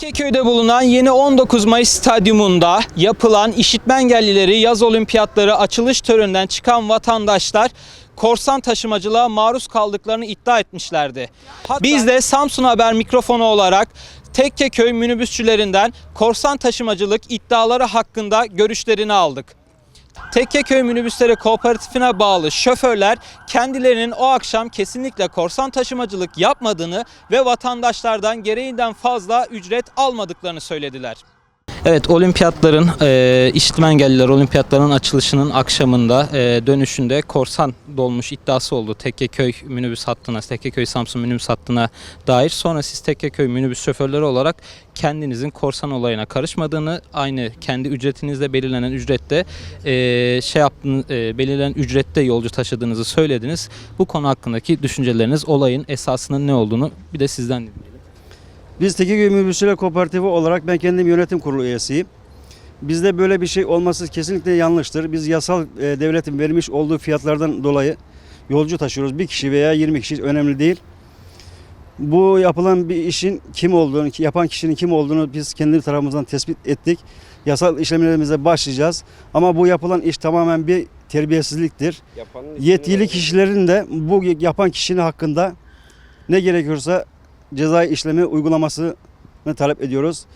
Keköy'de bulunan yeni 19 Mayıs Stadyumunda yapılan işitme engellileri yaz olimpiyatları açılış töreninden çıkan vatandaşlar korsan taşımacılığa maruz kaldıklarını iddia etmişlerdi. Biz de Samsun Haber mikrofonu olarak Tekkeköy minibüsçülerinden korsan taşımacılık iddiaları hakkında görüşlerini aldık. Tekkeköy Minibüsleri Kooperatifine bağlı şoförler kendilerinin o akşam kesinlikle korsan taşımacılık yapmadığını ve vatandaşlardan gereğinden fazla ücret almadıklarını söylediler. Evet olimpiyatların e, işitme engelliler olimpiyatların açılışının akşamında e, dönüşünde korsan dolmuş iddiası oldu Tekkeköy minibüs hattına, Tekkeköy Samsun minibüs hattına dair. Sonra siz Tekkeköy minibüs şoförleri olarak kendinizin korsan olayına karışmadığını, aynı kendi ücretinizde belirlenen ücrette e, şey yaptığını, e, belirlenen ücrette yolcu taşıdığınızı söylediniz. Bu konu hakkındaki düşünceleriniz, olayın esasının ne olduğunu bir de sizden dinleyelim. Biz Tekirdağ Minibüsçüler Kooperatifi olarak ben kendim yönetim kurulu üyesiyim. Bizde böyle bir şey olması kesinlikle yanlıştır. Biz yasal e, devletin vermiş olduğu fiyatlardan dolayı yolcu taşıyoruz. Bir kişi veya 20 kişi önemli değil. Bu yapılan bir işin kim olduğunu, yapan kişinin kim olduğunu biz kendi tarafımızdan tespit ettik. Yasal işlemlerimize başlayacağız. Ama bu yapılan iş tamamen bir terbiyesizliktir. Yetkili kişilerin de bu yapan kişinin hakkında ne gerekiyorsa cezai işlemi uygulamasını talep ediyoruz.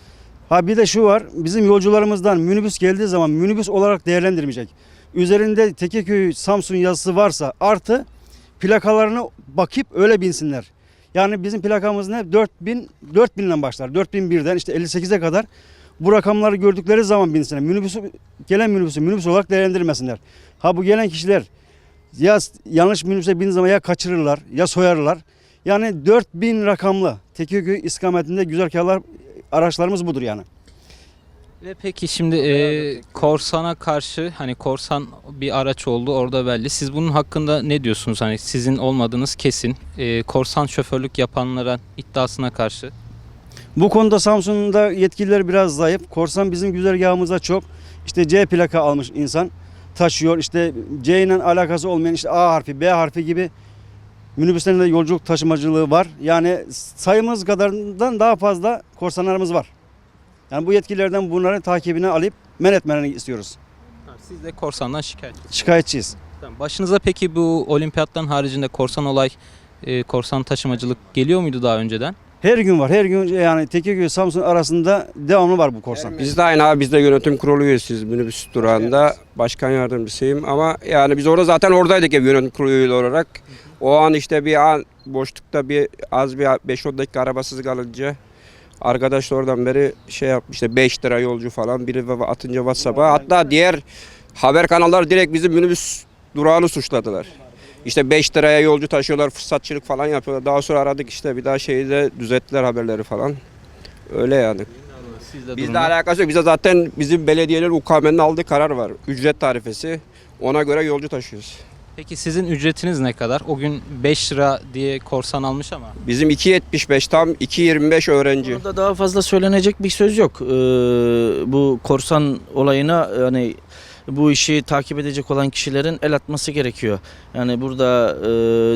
Ha bir de şu var. Bizim yolcularımızdan minibüs geldiği zaman minibüs olarak değerlendirmeyecek. Üzerinde Tekeköy Samsun yazısı varsa artı plakalarını bakıp öyle binsinler. Yani bizim plakamız ne? 4000 4000'den başlar. 4001'den işte 58'e kadar bu rakamları gördükleri zaman binsinler. Minibüsü gelen minibüsü minibüs olarak değerlendirmesinler. Ha bu gelen kişiler ya yanlış minibüse bindiği zaman ya kaçırırlar ya soyarlar. Yani 4000 rakamlı Tekirdağ istikametinde güzergahlar araçlarımız budur yani. Ve peki şimdi e, korsana karşı hani korsan bir araç oldu orada belli. Siz bunun hakkında ne diyorsunuz? Hani sizin olmadığınız kesin. E, korsan şoförlük yapanlara iddiasına karşı. Bu konuda Samsun'da yetkililer biraz zayıf. Korsan bizim güzergahımıza çok. İşte C plaka almış insan taşıyor. İşte C ile alakası olmayan işte A harfi, B harfi gibi minibüslerin de yolculuk taşımacılığı var. Yani sayımız kadarından daha fazla korsanlarımız var. Yani bu yetkililerden bunların takibini alıp men etmelerini istiyoruz. Siz de korsandan şikayet. Şikayetçiyiz. Tamam. Başınıza peki bu olimpiyatların haricinde korsan olay, e, korsan taşımacılık geliyor muydu daha önceden? Her gün var. Her gün yani Tekirdağ Samsun arasında devamlı var bu korsan. Biz de aynı abi biz de yönetim kurulu üyesiyiz minibüs durağında. Başkan yardımcısıyım ama yani biz orada zaten oradaydık ya yönetim kurulu üyeli olarak. O an işte bir an boşlukta bir az bir 5-10 dakika arabasız kalınca arkadaş da oradan beri şey yapmıştı 5 lira yolcu falan biri atınca WhatsApp'a hatta diğer haber kanalları direkt bizim minibüs durağını suçladılar. İşte 5 liraya yolcu taşıyorlar, fırsatçılık falan yapıyorlar. Daha sonra aradık işte bir daha şeyi de düzelttiler haberleri falan. Öyle yani. Sizde Bizle alakası yok. Bize zaten bizim belediyeler UKM'nin aldığı karar var. Ücret tarifesi. Ona göre yolcu taşıyoruz. Peki sizin ücretiniz ne kadar? O gün 5 lira diye korsan almış ama. Bizim 2.75 tam 2.25 öğrenci. Burada daha fazla söylenecek bir söz yok. Ee, bu korsan olayına yani bu işi takip edecek olan kişilerin el atması gerekiyor. Yani burada e,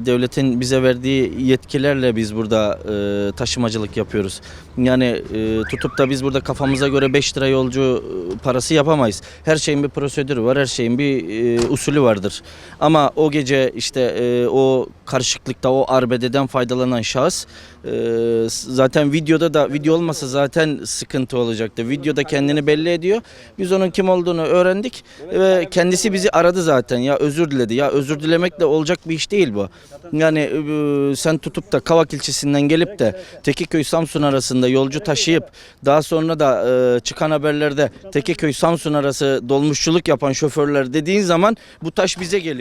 devletin bize verdiği yetkilerle biz burada e, taşımacılık yapıyoruz. Yani e, tutup da biz burada kafamıza göre 5 lira yolcu e, parası yapamayız. Her şeyin bir prosedürü var, her şeyin bir e, usulü vardır. Ama o gece işte e, o karışıklıkta, o arbededen faydalanan şahıs e, zaten videoda da video olmasa zaten sıkıntı olacaktı. Videoda kendini belli ediyor. Biz onun kim olduğunu öğrendik ve kendisi bizi aradı zaten. Ya özür diledi. Ya özür dilemekle olacak bir iş değil bu. Yani e, sen tutup da Kavak ilçesinden gelip de Tekiköy Samsun arasında yolcu taşıyıp daha sonra da e, çıkan haberlerde Tekiköy Samsun arası dolmuşçuluk yapan şoförler dediğin zaman bu taş bize geliyor.